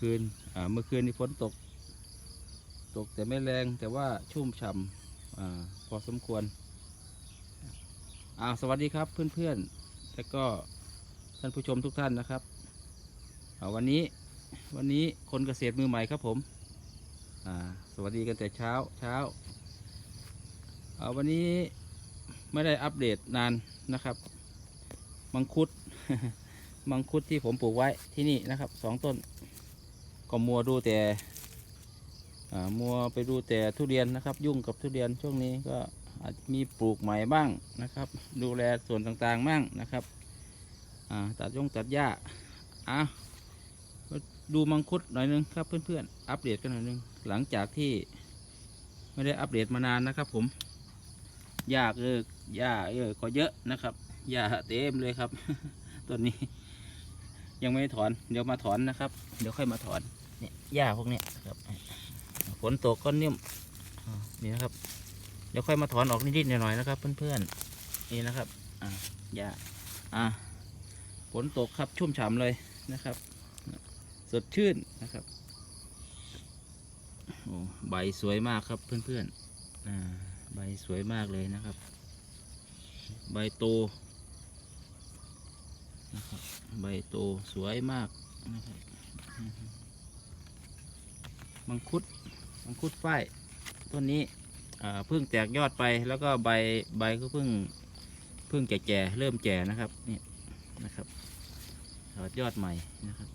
คืนอ่าเมื่อคืนนี้ฝนตก ตกแต่ไม่แรงแต่ว่าชุ่มฉ่ำอาพอสมควรอ่าสวัสดีครับเพื่อนๆและก็ท่านผู้ชมทุกท่านนะครับอ่าวันนี้วันนี้คนเกษตรมือใหม่ครับผมอ่าสวัสดีกันแต่เช้าเช้าอ่าวันนี้ไม่ได้อัปเดตนานนะครับ มังคุด มังคุดที่ผมปลูกไว้ที่นี่นะครับสองต้น ก็มัวดูแต่มัวไปดูแต่ทุเรียนนะครับ ยุ่งกับทุเรียนช่วงนี้ก็อาจมีปลูกใหม่บ้างนะครับ ดูแลส่วนต่างๆบ้างนะครับตัดยงตัดหญ้าอะมาดูมังคุดหน่อยนึงครับเพื่อนๆอัปเดตกันหน่อยนึงหลังจากที่ไม่ได้อัปเดตมานานนะครับ ผมหญ้าเออหญ้าเออก็เยอะนะครับหญ้าเต็มเลยครับ ต้นนี้ ยังไม่ถอนเดี๋ยวมาถอนนะครับ เดี๋ยวค่อยมาถอน เนี่ยหญ้าพวกนี้ครับฝนตกก็นิ่มนี่นะครับ เดี๋ยวค่อยมาถอนออกนิดๆหน่อยๆนะครับ เพื่อนๆนี่นะครับอ่าหญ้าอ่าฝนตกครับชุ่มฉ่ำเลยนะครับ สดชื่นนะครับโอ้ใบสวยมากครับเพื่อนๆอ่าใบสวยมากเลยนะครับ ใบโตนะครับใบโตสวยมากนะครับ มังคุดมังคุดฝ้ายต้นนี้เพิ่งแตกยอดไปแล้วก็ใบใบก็เพิ่งเพิ่งแก่ๆเริ่มแก่นะครับนี่นะครับถอดยอดใหม่นะครับ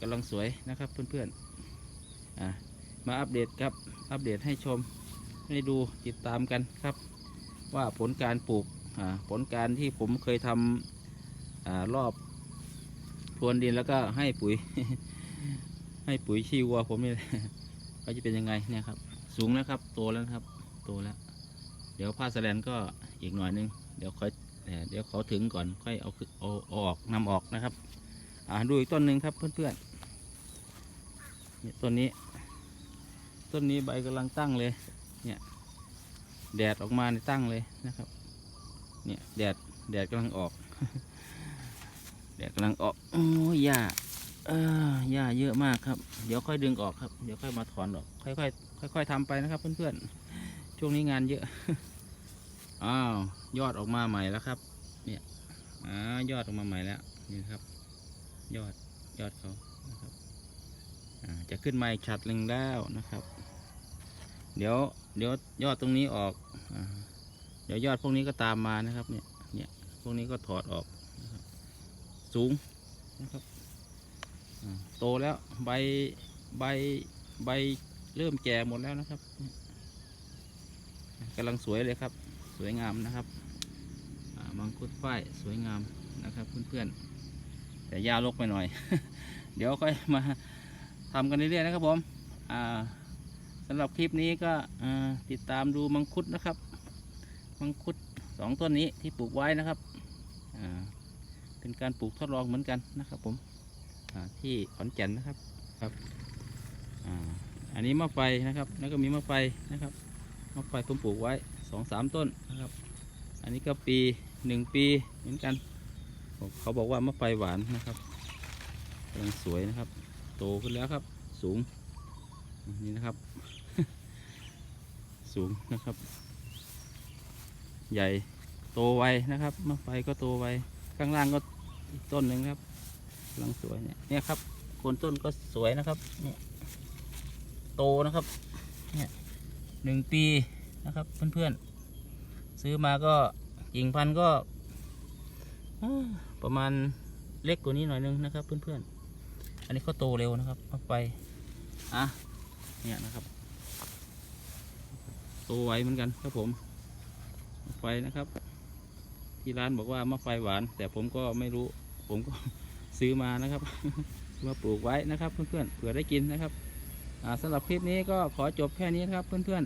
กำลังสวยนะครับเพื่อนๆมาอัปเดตครับอัปเดตให้ชมให้ดูติดตามกันครับ ว่าผลการปลูกผลการที่ผมเคยทำอรอบพรวนดินแล้วก็ให้ปุ๋ย ให้ปุ๋ยชีวัวผมนี่ก็จะเป็นยังไงเนี่ยครับ สูงแล้วครับ โตแล้วครับ โตแล้ว เดี๋ยวผ้าสแลนก็อีกหน่อยนึง เดี๋ยวค่อยเดี๋ยวเขาถึงก่อนค่อยเอาเอาเอาออกนำออกนะครับ อ่าดูอีกต้นหนึ่งครับเพื่อนๆเนี่ยต้นนี้ ต้นนี้ใบกำลังตั้งเลย เนี่ย แดดออกมาในตั้งเลยนะครับ เนี่ยแดดแดดกำลังออก แดดกำลังออกโอ้ยหญ้า หญ้าเยอะมากครับ เดี๋ยวค่อยดึงออกครับ เดี๋ยวค่อยมาถอนออก ค่อยๆค่อยๆทำไปนะครับ เพื่อนๆ ช่วงนี้งานเยอะ อ้าว ยอดออกมาใหม่แล้วครับ เนี่ยอ่ายอดออกมาใหม่แล้ว นี่ครับ ยอด ยอดเขานะครับจะขึ้นมาอีกฉัดหนึ่งแล้วนะครับ เดี๋ยว เดี๋ยวยอดตรงนี้ออก เดี๋ยวยอดพวกนี้ก็ตามมานะครับ เนี่ย เนี่ย พวกนี้ก็ถอดออก สูงนะครับ โตแล้วใบใบใบเริ่มแก่หมดแล้วนะครับกำลังสวยเลยครับ สวยงามนะครับมังคุดฝ้ายสวยงามนะครับเพื่อนๆแต่ยาลกไปหน่อย เดี๋ยวค่อยมาทำกันเรื่อยๆนะครับผมสำหรับคลิปนี้ก็ติดตามดูมังคุดนะครับ มังคุดสองต้นนี้ที่ปลูกไว้นะครับเป็นการปลูกทดลองเหมือนกันนะครับผม ที่ขอนแก่นนะครับครับอันนี้มะไฟนะครับ แล้วก็มีมะไฟนะครับมะไฟผมปลูกไว้สองสามต้นนะครับ อันนี้ก็ปีหนึ่งปีเหมือนกันเขาบอกว่ามะไฟหวานนะครับกำลังสวยนะครับ โตขึ้นแล้วครับ สูงนี่นะครับ สูงนะครับ ใหญ่โตไวนะครับมะไฟก็โตไวข้างล่างก็อีกต้นหนึ่งครับ กำลังสวยเนี่ยเนี่ยครับโคนต้นก็สวยนะครับเนี่ยโตนะครับเนี่ยหนึ่งปีนะครับเพื่อนๆซื้อมาก็กิ่งพันธุ์ก็ประมาณเล็กกว่านี้หน่อยนึงนะครับ เพื่อนๆ อันนี้ก็โตเร็วนะครับเอาไปอะเนี่ยนะครับโตไวเหมือนกันครับผมไปนะครับ ที่ร้านบอกว่า มะไฟหวาน แต่ผมก็ไม่รู้ ผมก็ ซื้อมานะครับ มาปลูกไว้นะครับ เพื่อนๆเผื่อได้กินนะครับอ่าสำหรับคลิปนี้ก็ขอจบแค่นี้นะครับ เพื่อน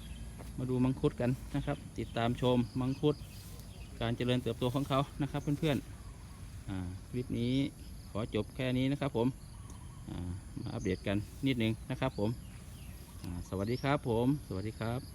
ๆมาดูมังคุดกันนะครับ ติดตามชมมังคุด การเจริญเติบโตของเขานะครับ เพื่อนๆคลิปนี้ขอจบแค่นี้นะครับ ผมมาอัปเดตกันนิดนึงนะครับ ผมสวัสดีครับผม สวัสดีครับ